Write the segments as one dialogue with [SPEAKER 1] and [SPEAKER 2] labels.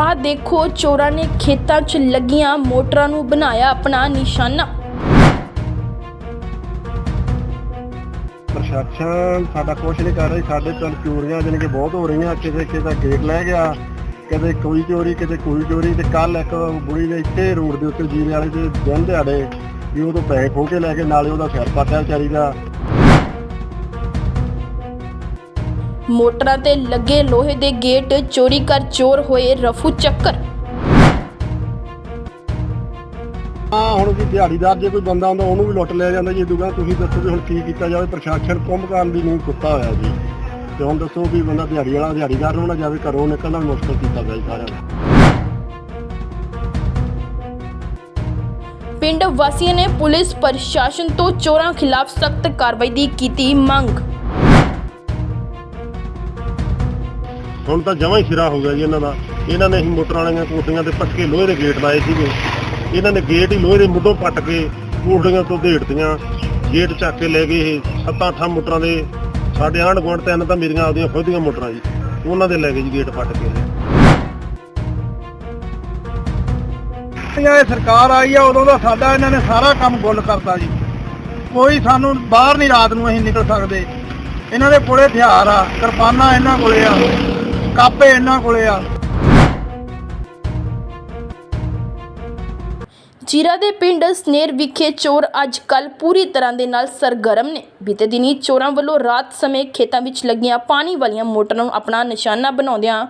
[SPEAKER 1] ਆਹ ਦੇਖੋ, ਚੋਰਾਂ ਨੇ ਖੇਤਾਂ 'ਚ ਲੱਗੀਆਂ ਮੋਟਰਾਂ ਨੂੰ ਬਣਾਇਆ ਆਪਣਾ ਨਿਸ਼ਾਨਾ।
[SPEAKER 2] ਪ੍ਰਸ਼ਾਸਨ ਸਾਡਾ ਕੁਛ ਨਹੀਂ ਕਰ ਰਹੀ, ਸਾਡੇ ਪਿੰਡ ਚੋਰੀਆਂ ਜਾਣੀ ਕਿ ਬਹੁਤ ਹੋ ਰਹੀਆਂ ਕਿਸੇ ਕਿਸੇ ਦਾ ਗੇਟ ਲੈ ਗਿਆ ਕਦੇ ਕੋਈ ਚੋਰੀ ਕਦੇ ਕੋਈ ਚੋਰੀ, ਤੇ ਕੱਲ ਇੱਕ ਬੁੜੀ ਦੇ ਇੱਥੇ ਰੋਡ ਦੇ ਉੱਤੇ ਜੀਰੇ ਵਾਲੇ ਦੇ ਦਿਨ ਦਿਹਾੜੇ, ਵੀ ਉਹ ਤੋਂ ਪੈਸੇ ਖੋਹ ਕੇ ਲੈ ਕੇ ਨਾਲੇ ਉਹਦਾ ਸਿਰ ਪਾਟਿਆ ਵਿਚਾਰੀ ਦਾ।
[SPEAKER 1] ਮੋਟਰਾਂ ਤੇ ਲੱਗੇ ਲੋਹੇ ਦੇ ਗੇਟ ਚੋਰੀ ਕਰ ਚੋਰ ਹੋਏ ਰਫੂ ਚੱਕਰ।
[SPEAKER 2] ਹਾਂ ਹੁਣ ਵੀ ਦਿਹਾੜੀਦਾਰ ਜੇ ਕੋਈ ਬੰਦਾ ਆਉਂਦਾ ਉਹਨੂੰ ਵੀ ਲੁੱਟ ਲਿਆ ਜਾਂਦਾ ਜੀ। ਦੁਕਾਨ ਤੁਸੀਂ ਦੱਸੋ ਵੀ ਹੁਣ ਕੀ ਕੀਤਾ ਜਾਵੇ ਪ੍ਰਸ਼ਾਸਨ ਕੁੰਭਕਾਰਨ ਦੀ ਨਹੀਂ ਕੁੱਤਾ ਹੋਇਆ ਜੀ। ਤੇ ਹੁਣ ਦੱਸੋ ਵੀ ਬੰਦਾ ਦਿਹਾੜੀ ਵਾਲਾ ਦਿਹਾੜੀਦਾਰ ਨੂੰ ਨਾ ਜਾਵੇ ਘਰੋਂ ਨਿਕਲਣਾ ਮੁਸ਼ਕਲ ਕੀਤਾ ਪਿਆ ਜੀ ਸਾਰਿਆਂ ਨੂੰ।
[SPEAKER 1] ਪਿੰਡ ਵਾਸੀਆਂ ਨੇ ਪੁਲਿਸ ਪ੍ਰਸ਼ਾਸਨ ਤੋਂ ਚੋਰਾਂ ਖਿਲਾਫ ਸਖਤ ਕਾਰਵਾਈ ਦੀ ਕੀਤੀ ਮੰਗ।
[SPEAKER 2] ਹੁਣ ਤਾਂ ਜਮਾਂ ਹੀ ਸਿਰਾ ਹੋ ਗਿਆ ਜੀ ਇਹਨਾਂ ਦਾ। ਇਹਨਾਂ ਨੇ ਹੀ ਮੋਟਰਾਂ ਵਾਲੀਆਂ ਕੋਠੀਆਂ ਤੇ ਪੱਕੇ ਲੋਹੇ ਦੇ ਗੇਟ ਲਾਏ ਸੀਗੇ। ਇਹਨਾਂ ਨੇ ਗੇਟ ਹੀ ਲੋਹੇ ਦੇ ਮੁੱਢੋਂ ਪੱਟ ਕੇ ਕੋਠੀਆਂ ਤੋਂ ਢੇੜਤੀਆਂ ਗੇਟ ਚੱਕ ਕੇ ਲੈ ਗਏ ਇਹ। ਸੱਤਾਂ ਅੱਠਾਂ ਮੋਟਰਾਂ ਦੇ ਸਾਡੇ ਆਂਢ ਗੁਆਂਢ ਤਿੰਨ ਤਾਂ ਮੇਰੀਆਂ ਆਪਦੀਆਂ ਖੁਦ ਦੀਆਂ ਮੋਟਰਾਂ ਜੀ। ਉਹਨਾਂ ਦੇ ਲੈ ਗਏ ਜੀ ਗੇਟ ਪੱਟ ਕੇ।
[SPEAKER 3] ਇਹ ਸਰਕਾਰ ਆਈ ਆ, ਉਦੋਂ ਦਾ ਸਾਡਾ ਇਹਨਾਂ ਨੇ ਸਾਰਾ ਕੰਮ ਗੁੱਲ ਕਰਤਾ ਜੀ। ਕੋਈ ਸਾਨੂੰ ਬਾਹਰ ਨਹੀਂ ਰਾਤ ਨੂੰ ਅਸੀਂ ਨਿਕਲ ਸਕਦੇ। ਇਹਨਾਂ ਦੇ ਕੋਲੇ ਹਥਿਆਰ ਆ, ਕਿਰਪਾਨਾਂ ਇਹਨਾਂ ਕੋਲੇ ਆ। ਕਾਪੇ ਇਹਨਾਂ ਕੋਲੇ ਆ।
[SPEAKER 1] ਜੀਰਾ ਦੇ ਪਿੰਡ ਸਨੇਰ ਵਿਖੇ ਚੋਰ ਅੱਜ ਕੱਲ ਪੂਰੀ ਤਰ੍ਹਾਂ ਦੇ ਨਾਲ ਸਰਗਰਮ ਨੇ। ਬੀਤੇ ਦਿਨੀ ਚੋਰਾਂ ਵੱਲੋਂ ਰਾਤ ਸਮੇਂ ਖੇਤਾਂ ਵਿੱਚ ਲੱਗੀਆਂ ਪਾਣੀ ਵਾਲੀਆਂ ਮੋਟਰਾਂ ਨੂੰ ਆਪਣਾ ਨਿਸ਼ਾਨਾ ਬਣਾਉਂਦਿਆਂ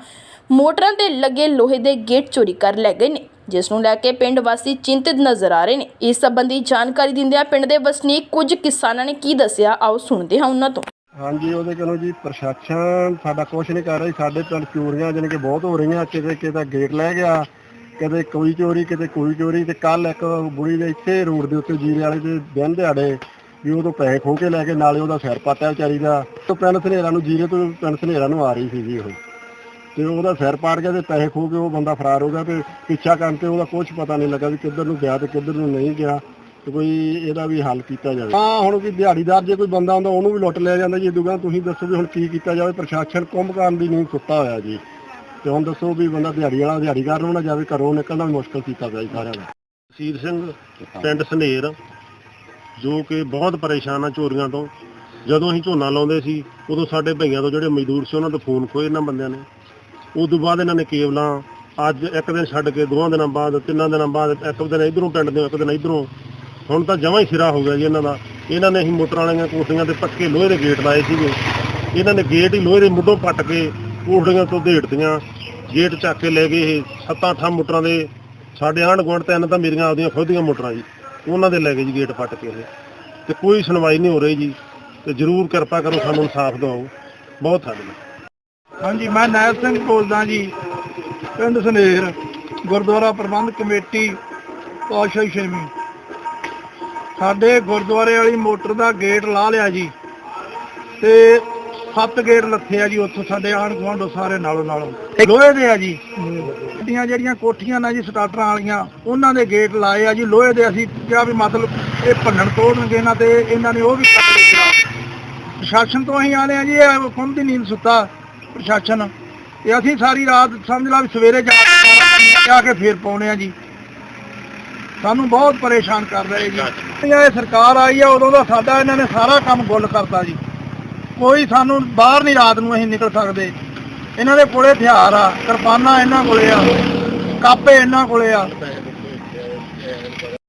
[SPEAKER 1] ਮੋਟਰਾਂ ਤੇ ਲੱਗੇ ਲੋਹੇ ਦੇ ਗੇਟ ਚੋਰੀ ਕਰ ਲੈ ਗਏ ਨੇ, ਜਿਸ ਨੂੰ ਲੈ ਕੇ ਪਿੰਡ ਵਾਸੀ ਚਿੰਤਿਤ ਨਜ਼ਰ ਆ ਰਹੇ ਨੇ। ਇਸ ਸੰਬੰਧੀ ਜਾਣਕਾਰੀ ਦਿੰਦਿਆਂ ਪਿੰਡ ਦੇ ਵਸਨੀਕ ਕੁਝ ਕਿਸਾਨਾਂ ਨੇ ਕੀ ਦੱਸਿਆ, ਆਓ ਸੁਣਦੇ ਹਾਂ ਉਹਨਾਂ ਤੋਂ।
[SPEAKER 2] ਹਾਂਜੀ, ਉਹਦੇ ਕੋਲੋਂ ਜੀ ਪ੍ਰਸ਼ਾਸਨ ਸਾਡਾ ਕੁਛ ਨਹੀਂ ਕਰ ਰਹੀ, ਸਾਡੇ ਪਿੰਡ ਚੋਰੀਆਂ ਜਾਣੀ ਕਿ ਬਹੁਤ ਹੋ ਰਹੀਆਂ, ਕਿਤੇ ਕਿਤੇ ਗੇਟ ਲੈ ਗਿਆ ਕਦੇ ਕੋਈ ਚੋਰੀ, ਕਿਤੇ ਕੋਈ ਚੋਰੀ, ਤੇ ਕੱਲ ਇੱਕ ਬੁੜੀ ਦੇ ਇੱਥੇ ਰੋਡ ਦੇ ਉੱਤੇ ਜੀਰੇ ਵਾਲੇ ਦੇ ਦਿਨ ਦਿਹਾੜੇ, ਵੀ ਉਹ ਤੋਂ ਪੈਸੇ ਖੋਹ ਕੇ ਲੈ ਕੇ ਨਾਲੇ ਉਹਦਾ ਸਿਰ ਪਾਟਿਆ ਵਿਚਾਰੀ ਦਾ, ਤੋਂ ਪਿੰਡ ਸਨੇਰਾ ਨੂੰ ਜੀਰੇ ਤੋਂ ਪਿੰਡ ਸਨੇਰਾ ਨੂੰ ਆ ਰਹੀ ਸੀ ਜੀ ਉਹ। ਤੇ ਉਹਦਾ ਸਿਰ ਪਾੜ ਗਿਆ ਤੇ ਪੈਸੇ ਖੋਹ ਕੇ ਉਹ ਬੰਦਾ ਫਰਾਰ ਹੋ ਗਿਆ, ਤੇ ਪਿੱਛਾ ਕਰਨ ਤੇ ਉਹਦਾ ਕੁਝ ਪਤਾ ਨਹੀਂ ਲੱਗਾ ਵੀ ਕਿੱਧਰ ਨੂੰ ਗਿਆ ਤੇ ਕਿੱਧਰ ਨੂੰ ਨਹੀਂ ਗਿਆ। ਤੇ ਕੋਈ ਇਹਦਾ ਵੀ ਹੱਲ ਕੀਤਾ ਜਾਵੇ। ਹਾਂ ਹੁਣ ਵੀ ਦਿਹਾੜੀਦਾਰ ਜੇ ਕੋਈ ਬੰਦਾ ਆਉਂਦਾ, ਉਹਨੂੰ ਵੀ ਲੁੱਟ ਲਿਆ ਜਾਂਦਾ ਜੀ। ਦੁਕਾਨ ਤੁਸੀਂ ਦੱਸੋ ਵੀ ਹੁਣ ਕੀ ਕੀਤਾ ਜਾਵੇ, ਪ੍ਰਸ਼ਾਸਨ ਕੁੰਭਕਾਰਨ ਦੀ ਨਹੀਂ ਸੁੱਤਾ ਹੋਇਆ ਜੀ। ਤੇ ਹੁਣ ਦੱਸੋ ਵੀ ਬੰਦਾ ਦਿਹਾੜੀ ਵਾਲਾ ਦਿਹਾੜੀਦਾਰ ਨੂੰ ਨਾ ਜਾਵੇ, ਘਰੋਂ ਨਿਕਲਣਾ ਵੀ ਮੁਸ਼ਕਲ ਕੀਤਾ ਪਿਆ ਜੀ ਸਾਰਿਆਂ ਦਾ। ਸੀਰ ਸਿੰਘ, ਪਿੰਡ ਸਨੇਰ, ਜੋ ਕਿ ਬਹੁਤ ਪਰੇਸ਼ਾਨ ਆ ਚੋਰੀਆਂ ਤੋਂ। ਜਦੋਂ ਅਸੀਂ ਝੋਨਾ ਲਾਉਂਦੇ ਸੀ, ਉਦੋਂ ਸਾਡੇ ਭਈਆਂ ਤੋਂ ਜਿਹੜੇ ਮਜ਼ਦੂਰ ਸੀ, ਉਹਨਾਂ ਤੋਂ ਫੋਨ ਖੋਏ ਇਹਨਾਂ ਬੰਦਿਆਂ ਨੇ। ਉਦੋਂ ਬਾਅਦ ਇਹਨਾਂ ਨੇ ਕੇਵਲਾਂ ਅੱਜ ਇੱਕ ਦਿਨ ਛੱਡ ਕੇ ਦੋਵਾਂ ਦਿਨਾਂ ਬਾਅਦ, ਤਿੰਨਾਂ ਦਿਨਾਂ ਬਾਅਦ, ਇੱਕ ਦਿਨ ਇਧਰੋਂ ਪਿੰਡ ਦੇ ਇੱਕ ਦਿਨ ਇਧਰੋਂ ਹੁਣ ਤਾਂ ਜਮਾਂ ਹੀ ਸਿਰਾ ਹੋ ਗਿਆ ਜੀ ਇਹਨਾਂ ਦਾ। ਇਹਨਾਂ ਨੇ ਅਸੀਂ ਮੋਟਰਾਂ ਵਾਲੀਆਂ ਕੋਠੀਆਂ ਤੇ ਪੱਕੇ ਲੋਹੇ ਦੇ ਗੇਟ ਲਾਏ ਸੀਗੇ। ਇਹਨਾਂ ਨੇ ਗੇਟ ਹੀ ਲੋਹੇ ਦੇ ਮੁੱਢੋਂ ਪੱਟ ਕੇ ਕੋਠੀਆਂ ਤੋਂ ਢੇੜਤੀਆਂ ਗੇਟ ਚੱਕ ਕੇ ਲੈ ਗਏ ਇਹ ਸੱਤਾਂ ਅੱਠਾਂ ਮੋਟਰਾਂ ਦੇ। ਸਾਡੇ ਆਂਢ ਗੁਆਂਢ ਤਿੰਨ ਤਾਂ ਮੇਰੀਆਂ ਆਪਦੀਆਂ ਖੁਦ ਦੀਆਂ ਮੋਟਰਾਂ ਜੀ। ਉਹਨਾਂ ਦੇ ਲੈ ਗਏ ਜੀ ਗੇਟ ਪੱਟ ਕੇ ਇਹ। ਤੇ ਕੋਈ ਸੁਣਵਾਈ ਨਹੀਂ ਹੋ ਰਹੀ ਜੀ। ਤੇ ਜਰੂਰ ਕਿਰਪਾ ਕਰੋ ਸਾਨੂੰ ਇਨਸਾਫ ਦਿਵਾਓ। ਬਹੁਤ ਧੰਨਵਾਦ।
[SPEAKER 3] ਹਾਂਜੀ, ਮੈਂ ਨਾਇਬ ਸਿੰਘ ਬੋਲਦਾ ਜੀ। ਪਿੰਡ ਸਨੇਰ ਗੁਰਦੁਆਰਾ ਪ੍ਰਬੰਧ ਕਮੇਟੀ, ਪਾਤਸ਼ਾਹੀ ਛੇਵੀਂ। ਸਾਡੇ ਗੁਰਦੁਆਰੇ ਵਾਲੀ ਮੋਟਰ ਦਾ ਗੇਟ ਲਾ ਲਿਆ ਜੀ ਤੇ ਸੱਤ ਗੇਟ ਲੱਥੇ ਆ ਜੀ ਉੱਥੋਂ ਸਾਡੇ ਆਣ ਗੁਆਂਢੋਂ ਸਾਰੇ ਨਾਲੋਂ ਨਾਲੋਂ। ਲੋਹੇ ਦੇ ਆ ਜੀ। ਗੱਡੀਆਂ ਜਿਹੜੀਆਂ ਕੋਠੀਆਂ ਨੇ ਜੀ ਸਟਾਰਟਰਾਂ ਵਾਲੀਆਂ ਉਹਨਾਂ ਦੇ ਗੇਟ ਲਾਏ ਆ ਜੀ। ਲੋਹੇ ਦੇ ਅਸੀਂ ਕਿਹਾ ਵੀ ਮਤਲਬ ਇਹ ਭੰਨਣ ਤੋੜਨਗੇ ਇਹਨਾਂ ਤੇ ਇਹਨਾਂ ਨੇ ਉਹ ਵੀ ਕੱਟ ਦਿੱਤਾ। ਪ੍ਰਸ਼ਾਸਨ ਤੋਂ ਅਸੀਂ ਆਲੇ ਆ ਜੀ ਇਹ ਖੁੰਦ ਦੀ ਨੀਂਦ ਸੁੱਤਾ ਪ੍ਰਸ਼ਾਸਨ। ਤੇ ਅਸੀਂ ਸਾਰੀ ਰਾਤ ਸਮਝ ਲਾ ਵੀ ਸਵੇਰੇ ਜਾ ਕੇ ਸਾਰਾ ਕੰਮ ਕੇ ਫੇਰ ਪਾਉਣੇ ਆ ਜੀ। ਸਾਨੂੰ ਬਹੁਤ ਪਰੇਸ਼ਾਨ ਕਰ ਰਹੇ ਜੀ। ਇਹ ਸਰਕਾਰ ਆਈ ਆ, ਉਦੋਂ ਦਾ ਸਾਡਾ ਇਹਨਾਂ ਨੇ ਸਾਰਾ ਕੰਮ ਗੁੱਲ ਕਰਤਾ ਜੀ। ਕੋਈ ਸਾਨੂੰ ਬਾਹਰ ਨਹੀਂ ਰਾਤ ਨੂੰ ਅਸੀਂ ਨਿਕਲ ਸਕਦੇ। ਇਹਨਾਂ ਦੇ ਕੋਲੇ ਹਥਿਆਰ ਆ, ਕਿਰਪਾਨਾਂ ਇਹਨਾਂ ਕੋਲੇ ਆ, ਕਾਪੇ ਇਹਨਾਂ ਕੋਲੇ ਆ।